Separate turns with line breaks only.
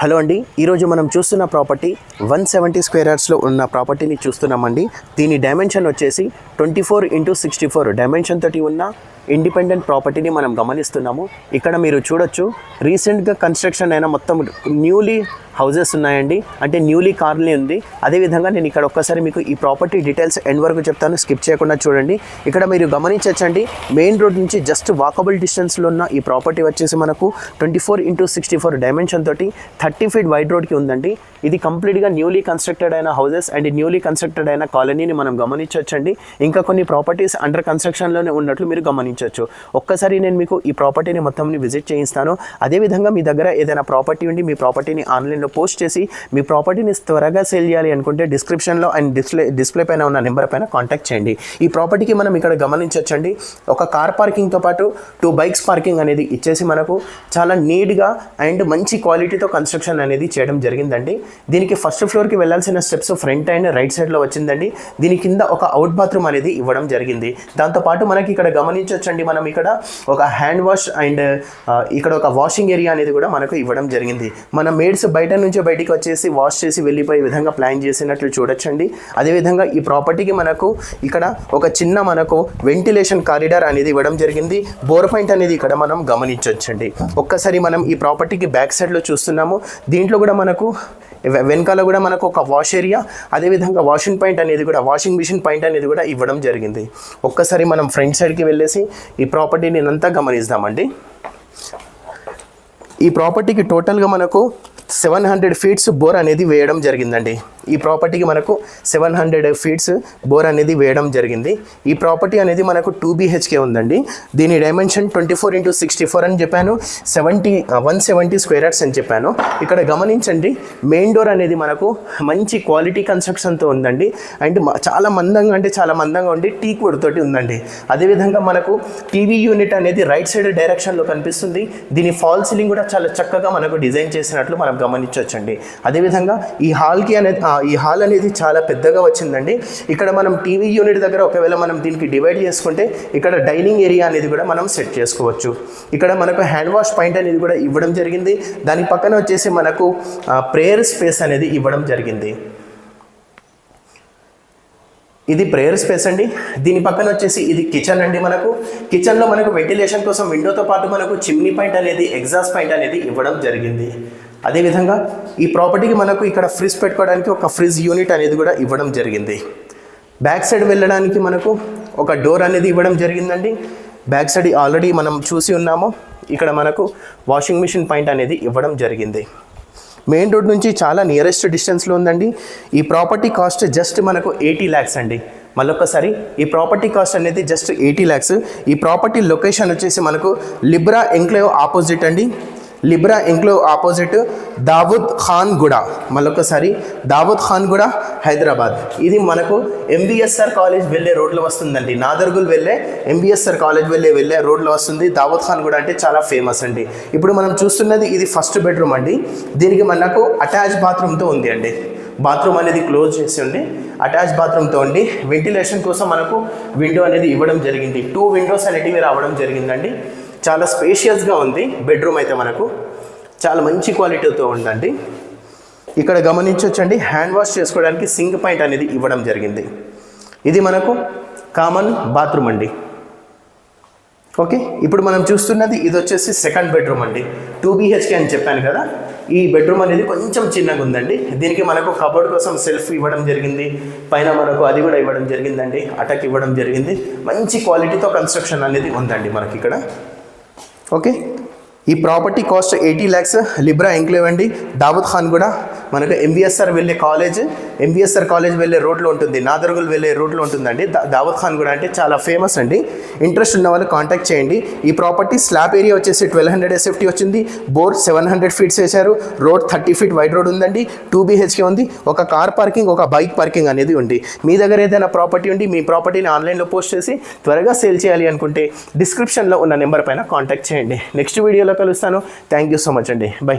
Hello అండి ఈరోజు మనం చూస్తున్న ప్రాపర్టీ వన్ సెవెంటీ స్క్వేర్ యార్డ్స్లో ఉన్న ప్రాపర్టీని చూస్తున్నామండి. దీని డైమెన్షన్ వచ్చేసి twenty four into sixty four. Dimension తోటి ఉన్న ఇండిపెండెంట్ ప్రాపర్టీని మనం గమనిస్తున్నాము. ఇక్కడ మీరు చూడొచ్చు రీసెంట్గా కన్స్ట్రక్షన్ అయిన మొత్తం న్యూలీ హౌజెస్ ఉన్నాయండి. అంటే న్యూలీ కార్లీ ఉంది. అదేవిధంగా నేను ఇక్కడ ఒక్కసారి మీకు ఈ ప్రాపర్టీ డీటెయిల్స్ ఎండ్ వరకు చెప్తాను. స్కిప్ చేయకుండా చూడండి. ఇక్కడ మీరు గమనించవచ్చండి మెయిన్ రోడ్ నుంచి జస్ట్ వాకబుల్ డిస్టెన్స్లో ఉన్న ఈ ప్రాపర్టీ వచ్చేసి మనకు twenty four into sixty four dimension తోటి థర్టీ ఫీట్ వైడ్ రోడ్కి ఉందండి. ఇది కంప్లీట్గా న్యూలీ కన్స్ట్రక్టెడ్ అయిన హౌసెస్ అండ్ న్యూలీ కన్స్ట్రక్టెడ్ అయిన కాలనీని మనం గమనించవచ్చండి ఇంకా కొన్ని ప్రాపర్టీస్ అండర్ కన్స్ట్రక్షన్లోనే ఉన్నట్లు మీరు గమనించవచ్చు ఒక్కసారి నేను మీకు ఈ ప్రాపర్టీని మొత్తం విజిట్ చేయిస్తాను. అదేవిధంగా మీ దగ్గర ఏదైనా ప్రాపర్టీ ఉండి మీ ప్రాపర్టీని ఆన్లైన్లో పోస్ట్ చేసి మీ ప్రాపర్టీని త్వరగా సేల్ చేయాలి అనుకుంటే డిస్క్రిప్షన్లో అండ్ డిస్ప్లే డిస్ప్లే పైన ఉన్న నెంబర్ పైన కాంటాక్ట్ చేయండి. ఈ ప్రాపర్టీకి మనం ఇక్కడ గమనించవచ్చండి ఒక కార్ పార్కింగ్తో పాటు టూ బైక్స్ పార్కింగ్ అనేది ఇచ్చేసి మనకు చాలా నీట్గా అండ్ మంచి క్వాలిటీతో కన్స్ట్రక్షన్ అనేది చేయడం జరిగిందండి. దీనికి ఫస్ట్ ఫ్లోర్కి వెళ్ళాల్సిన స్టెప్స్ ఫ్రంట్ అండ్ రైట్ సైడ్లో వచ్చిందండి. దీని కింద ఒక అవుట్ బాత్రూమ్ అనేది ఇవ్వడం జరిగింది. దాంతోపాటు మనకి ఇక్కడ గమనించవచ్చండి మనం ఇక్కడ ఒక హ్యాండ్ వాష్ అండ్ ఇక్కడ ఒక వాషింగ్ ఏరియా అనేది కూడా మనకు ఇవ్వడం జరిగింది. మన మేడ్స్ బయట నుంచి బయటికి వచ్చేసి వాష్ చేసి వెళ్ళిపోయే విధంగా ప్లాన్ చేసినట్లు చూడొచ్చండి. అదేవిధంగా ఈ ప్రాపర్టీకి మనకు ఇక్కడ ఒక చిన్న మనకు వెంటిలేషన్ కారిడార్ అనేది ఇవ్వడం జరిగింది. బోర్ పాయింట్ అనేది ఇక్కడ మనం గమనించవచ్చండి ఒక్కసారి మనం ఈ ప్రాపర్టీకి బ్యాక్ సైడ్లో చూస్తున్నాము. దీంట్లో కూడా మనకు వెనకాల కూడా మనకు ఒక వాష్ ఏరియా అదేవిధంగా వాషింగ్ పాయింట్ అనేది కూడా వాషింగ్ మిషన్ పాయింట్ అనేది కూడా ఇవ్వడం జరిగింది. ఒక్కసారి మనం ఫ్రంట్ సైడ్కి వెళ్ళేసి ఈ ప్రాపర్టీని అంతా గమనిస్తామండి. ఈ ప్రాపర్టీకి టోటల్గా మనకు సెవెన్ హండ్రెడ్ ఫీట్స్ బోర్ అనేది వేయడం జరిగిందండి. ఈ ప్రాపర్టీకి మనకు సెవెన్ హండ్రెడ్ ఫీట్స్ బోర్ అనేది వేయడం జరిగింది. ఈ ప్రాపర్టీ అనేది మనకు టూ బీహెచ్కే ఉందండి. దీని dimension twenty four into sixty four అని చెప్పాను. Seventy one seventy square yards అని చెప్పాను. ఇక్కడ గమనించండి మెయిన్ డోర్ అనేది మనకు మంచి క్వాలిటీ కన్స్ట్రక్షన్తో ఉందండి. అండ్ చాలా మందంగా అంటే చాలా మందంగా ఉండి టీ వుడ్ తోటి ఉందండి. అదేవిధంగా మనకు టీవీ యూనిట్ అనేది రైట్ సైడ్ డైరెక్షన్లో కనిపిస్తుంది. దీని ఫాల్ సీలింగ్ కూడా చాలా చక్కగా మనకు డిజైన్ చేసినట్లు మనం గమనించవచ్చండి. అదేవిధంగా ఈ హాల్కి అనేది ఈ హాల్ అనేది చాలా పెద్దగా వచ్చిందండి. ఇక్కడ మనం టీవీ యూనిట్ దగ్గర ఒకవేళ మనం దీనికి డివైడ్ చేసుకుంటే ఇక్కడ డైనింగ్ ఏరియా అనేది కూడా మనం సెట్ చేసుకోవచ్చు. ఇక్కడ మనకు హ్యాండ్ వాష్ పాయింట్ అనేది కూడా ఇవ్వడం జరిగింది. దాని పక్కన వచ్చేసి మనకు ప్రేయర్ స్పేస్ అనేది ఇవ్వడం జరిగింది. ఇది ప్రేయర్ స్పేస్ అండి. దీని పక్కన వచ్చేసి ఇది కిచెన్ అండి మనకు. కిచెన్లో మనకు వెంటిలేషన్ కోసం విండోతో పాటు మనకు చిమ్నీ పాయింట్ అనేది ఎగ్జాస్ట్ పాయింట్ అనేది ఇవ్వడం జరిగింది. అదేవిధంగా ఈ ప్రాపర్టీకి మనకు ఇక్కడ ఫ్రిడ్జ్ పెట్టుకోవడానికి ఒక ఫ్రిడ్జ్ యూనిట్ అనేది కూడా ఇవ్వడం జరిగింది. బ్యాక్ సైడ్ వెళ్ళడానికి మనకు ఒక డోర్ అనేది ఇవ్వడం జరిగిందండి. బ్యాక్ సైడ్ ఆల్రెడీ మనం చూసి ఉన్నాము. ఇక్కడ మనకు వాషింగ్ మిషన్ పాయింట్ అనేది ఇవ్వడం జరిగింది. మెయిన్ రోడ్ నుంచి చాలా నియరెస్ట్ డిస్టెన్స్లో ఉందండి. ఈ ప్రాపర్టీ కాస్ట్ జస్ట్ మనకు ఎయిటీ ల్యాక్స్ అండి. మళ్ళొక్కసారి ఈ ప్రాపర్టీ కాస్ట్ అనేది జస్ట్ ఎయిటీ ల్యాక్స్ ఈ ప్రాపర్టీ లొకేషన్ వచ్చేసి మనకు లిబ్రా ఎంక్లేవ్ ఆపోజిట్ అండి. Libra ఇంక్లో opposite Dawood Khan Guda. మళ్ళొకసారి దావుద్ ఖాన్ గుడ హైదరాబాద్. ఇది మనకు ఎంబీఎస్ఆర్ కాలేజ్ వెళ్ళే రోడ్లో వస్తుందండి. నాదర్గుల్ వెళ్ళే ఎంబీఎస్ఆర్ కాలేజ్ వెళ్ళే వెళ్ళే రోడ్లో వస్తుంది. దావుద్ ఖాన్ గుడ అంటే చాలా ఫేమస్ అండి. ఇప్పుడు మనం చూస్తున్నది ఇది ఫస్ట్ బెడ్రూమ్ అండి. దీనికి మనకు అటాచ్ బాత్రూమ్తో ఉంది అండి. బాత్రూమ్ అనేది క్లోజ్ చేసి ఉండి అటాచ్ బాత్రూమ్తో ఉండి వెంటిలేషన్ కోసం మనకు విండో అనేది ఇవ్వడం జరిగింది. టూ విండోస్ అనేటివి రావడం జరిగిందండి. చాలా స్పేషియస్గా ఉంది. బెడ్రూమ్ అయితే మనకు చాలా మంచి క్వాలిటీతో ఉందండి. ఇక్కడ గమనించవచ్చండి హ్యాండ్ వాష్ చేసుకోవడానికి సింక్ పాయింట్ అనేది ఇవ్వడం జరిగింది. ఇది మనకు కామన్ బాత్రూమ్ అండి. ఓకే ఇప్పుడు మనం చూస్తున్నది ఇది వచ్చేసి సెకండ్ బెడ్రూమ్ అండి. టూ బీహెచ్కే అని చెప్పాను కదా ఈ బెడ్రూమ్ అనేది కొంచెం చిన్నగా ఉందండి. దీనికి మనకు కబోర్డ్ కోసం సెల్ఫ్ ఇవ్వడం జరిగింది. పైన మనకు అది కూడా ఇవ్వడం జరిగిందండి. అటక్ ఇవ్వడం జరిగింది. మంచి క్వాలిటీతో కన్స్ట్రక్షన్ అనేది ఉందండి మనకి ఇక్కడ. ఓకే ఈ property cost eighty lakhs Libra enclave అండి. దావత్ ఖాన్ కూడా మనకు ఎంబీఎస్ఆర్ వెళ్ళే కాలేజ్ ఎంబీఎస్ఆర్ కాలేజ్ వెళ్ళే రోడ్లో ఉంటుంది. నాదర్గుల్ వెళ్ళే రోడ్లో ఉంటుందండి. దా- ఖాన్ కూడా అంటే చాలా ఫేమస్ అండి. ఇంట్రెస్ట్ ఉన్న వాళ్ళు కాంటాక్ట్ చేయండి. ఈ ప్రాపర్టీ స్లాబ్ ఏరియా వచ్చేసి ట్వెల్వ్ హండ్రెడ్ ఎస్ఎఫ్టీ వచ్చింది. బోర్ సెవెన్ హండ్రెడ్ ఫీట్స్ వేశారు. Road thirty feet wide road ఉందండి. టూ బీహెచ్కే ఉంది. ఒక కార్ పార్కింగ్ ఒక బైక్ పార్కింగ్ అనేది ఉంది. మీ దగ్గర ఏదైనా ప్రాపర్టీ ఉండి మీ ప్రాపర్టీని ఆన్లైన్లో పోస్ట్ చేసి త్వరగా సేల్ చేయాలి అనుకుంటే డిస్క్రిప్షన్లో ఉన్న నెంబర్ పైన కాంటాక్ట్ చేయండి. నెక్స్ట్ వీడియోలో కలుస్తాను. థ్యాంక్ యూ సో మచ్ అండి. బై